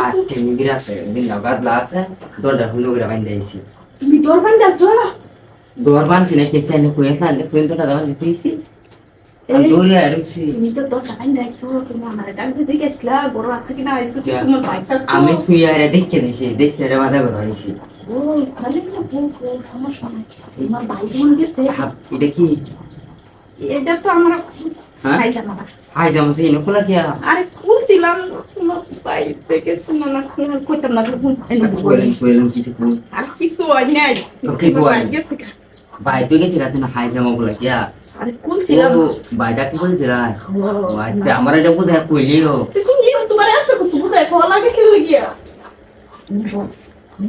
আজকে নিবিড় আছে দিন লাগাতলা আছে দরজা খুলে করে বাইন দিয়েছি তুমি দরবান যাচ্ছ দোয়ার বান কিনে কেসে এনে কুয়েছে আনলে কুয়েন তো টাকা বান্ধে পেয়েছি দৌড়ে আরছি তুমি তো দরবান যাইছো তুমি আমার ডাক্তার দিকে গেছিলা বড় আছে কিনা এই তোমার বাইকটা আমি শুয়ে আরে দেখে দিছি দেখে আরে বাধা করে হয়েছি ও সমস্যা নাই। তোমার গেছে। এটা কি? এটা তো আমার ভাই জানা হাই দাম তো ইনো কোলা কি আরে খুলছিলাম ভাই থেকে শোনা না খুলে কইতাম না যখন কইলেন কইলেন কিছু কোন আর কিছু হয় নাই। ভাই নাই। গেছে ভাই তুই গেছিস রাতে না হাই দাম কোলা কি আরে খুলছিলাম। ভাইটা কি বলছিল ও, আচ্ছা আমার এটা বুঝায় কইলিও তুমি কি তোমার এত কিছু বুঝাই কল লাগে কি লাগিয়া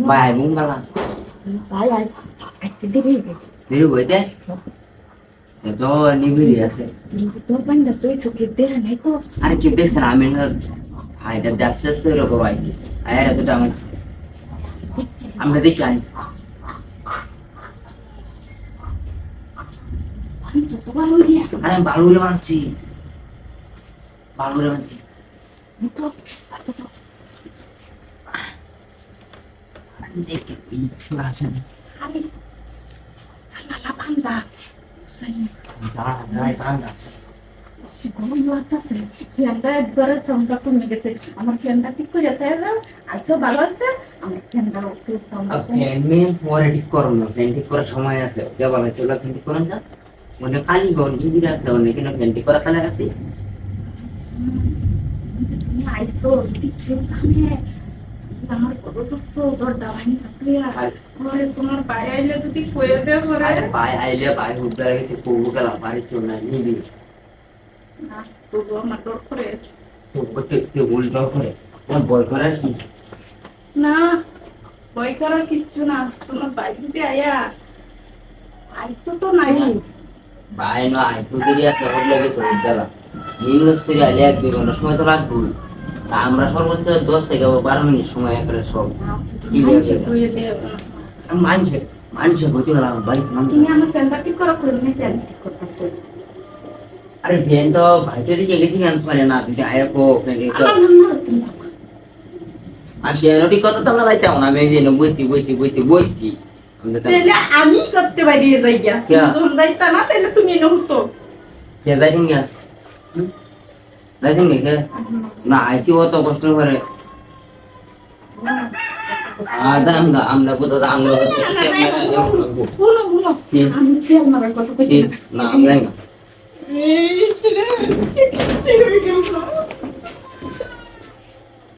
ভাই মুং গালা। ভাই আইতে দেরি হয়ে দেরি হইতে? তো নিবিড়ি আছে। তুমি যে তোর তুই চোখে দেখা নাই তো। আরে কি দেখছেন? আমি না ব্যবসা শুরু করব আইছি। আয়ার দুটো আমি আমরা দেখি আনি। আরে আমি মানছি ভালো মানছি দেখি আছে আরে গরম লাগতেছে ফ্যানটা একবারে সাউন্ডটা কমে গেছে আমার ফ্যানটা ঠিক করে যেতে হবে আইসো ভালো আছে আমার ফ্যানটা একটু ফ্যান পরে ঠিক করো না। ফ্যান ঠিক করার সময় আছে। ওকে বলা, চলো ফ্যান ঠিক করেন না। মনে কালি গন নিবিড় আছে অনেক কিন্তু ফ্যান ঠিক করা চালা গেছে। আইসো, ঠিক জানে আমার কত দুঃখ তোর দাওয়ানি থাকলে আরে। তোমার পায়ে আইলে যদি কয়ে দেও আরে ভাই আইলে ভাই উঠতে গেছে কবু গেল বাড়ি তো না নিবি। না তবু আমার ডর করে। তো করতে তুই উল্টো করে? আমার বয় করার কি? না ভয় করার কিচ্ছু না তোমার বাইক যদি আয়া আইসো তো নাই। ভাই না আই তো দেরি লাগে চলে গেলা। নিম্ন স্তরে আইলে এক দুই ঘণ্টা সময় তো রাখব তা আমরা সর্বোচ্চ দশ থেকে বারো মিনিট সময় করে সব গতি হলাম ভাই আরে ফ্যান তো ভাই যদি কে গেছি ফ্যান পারে না তুই আয় কো ফ্যান তো। তুমি। আর কথা তো আমরা যাইতাম না আমি এই যে বইছি বইছি বইছি বইছি। তাহলে আমি করতে পারি জায়গা ক্যা? যখন যাইতা না তাহলে তুমি এনে হতো কে যাইতেন গা যাইতেন দেখে না আইছি অত তো কষ্ট করে আমরা আমরা বুঝো আমরা না আমরা